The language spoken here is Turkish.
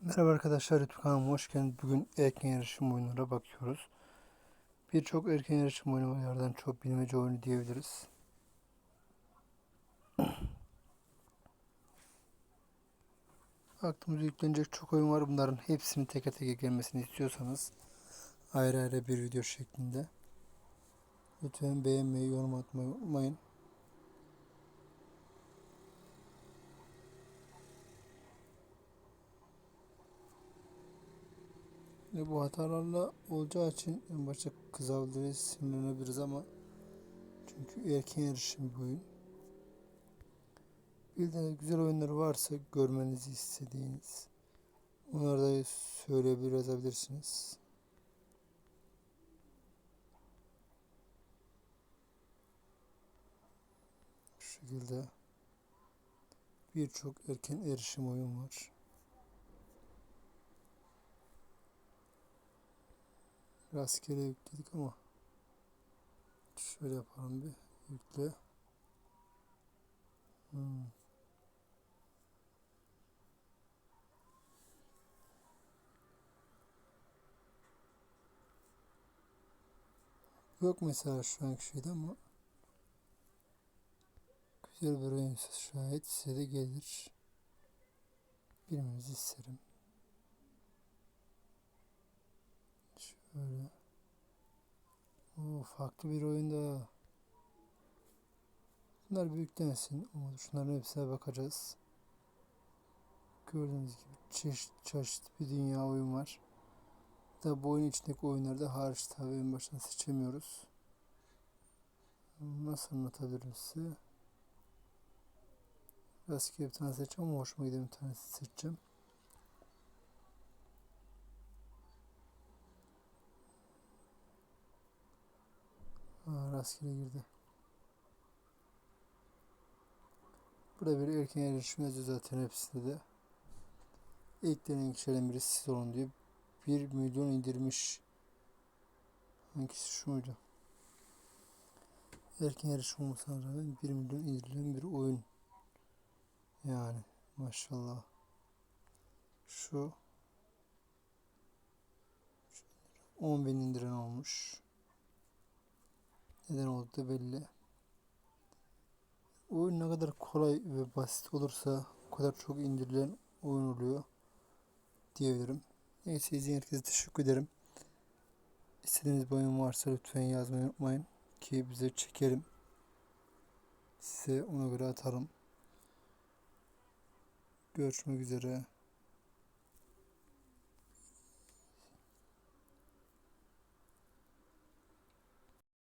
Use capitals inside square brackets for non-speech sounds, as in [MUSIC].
Merhaba arkadaşlar YouTube kanalıma hoş geldiniz. Bugün erken yarışım oyunlara bakıyoruz. Birçok erken yarışım oyunu var. Yerden çok bilmece oyunu diyebiliriz. [CLEARS THROAT] Aklımıza yüklenecek çok oyun var. Bunların hepsini teke teke gelmesini istiyorsanız ayrı ayrı bir video şeklinde. Lütfen beğenmeyi, yorum atmayı unutmayın. Ve bu hatalarla olacağı için en başta kızabiliriz, sinirlenebiliriz ama çünkü erken yarışım bir oyun. Bildiğiniz güzel oyunları varsa görmenizi istediğiniz onları da söyleyebilir, yazabilirsiniz. Bu şekilde birçok erken erişim oyun var. Rastgele yükledik ama şöyle yapalım bir yükle. Hmm. Yok mesela şu anki şeyde ama güzel bir oyunsa şayet size de gelir. Bilmenizi isterim. Şöyle. Oo, farklı bir oyunda. Bunlar büyük demesin ama şunların hepsine bakacağız. Gördüğünüz gibi çeşit çeşit bir dünya oyun var. Da bu oyun içindeki oyunlarda hariç tabi en baştan seçemiyoruz. Nasıl anlatabilirim size? Rastgele bir tane seçeceğim ama hoşuma giden bir tanesi seçeceğim. Rastgele girdi. Burada bir erken erişim yazıyor zaten hepsinde de. İlk deneyen kişilerin birisi siz olun diyor. 1 milyon indirmiş. Hangisi şu muydu? Erken erişim olmasına rağmen 1 milyon indirilen bir oyun. Yani maşallah. Şu 10 bin indiren olmuş. Neden oldu da belli. Oyun ne kadar kolay ve basit olursa o kadar çok indirilen oyun oluyor diyebilirim. Neyse izleyen herkese teşekkür ederim. İstediğiniz bir oyun varsa lütfen yazmayı unutmayın ki bize çekerim. Size ona göre atarım. Görüşmek üzere.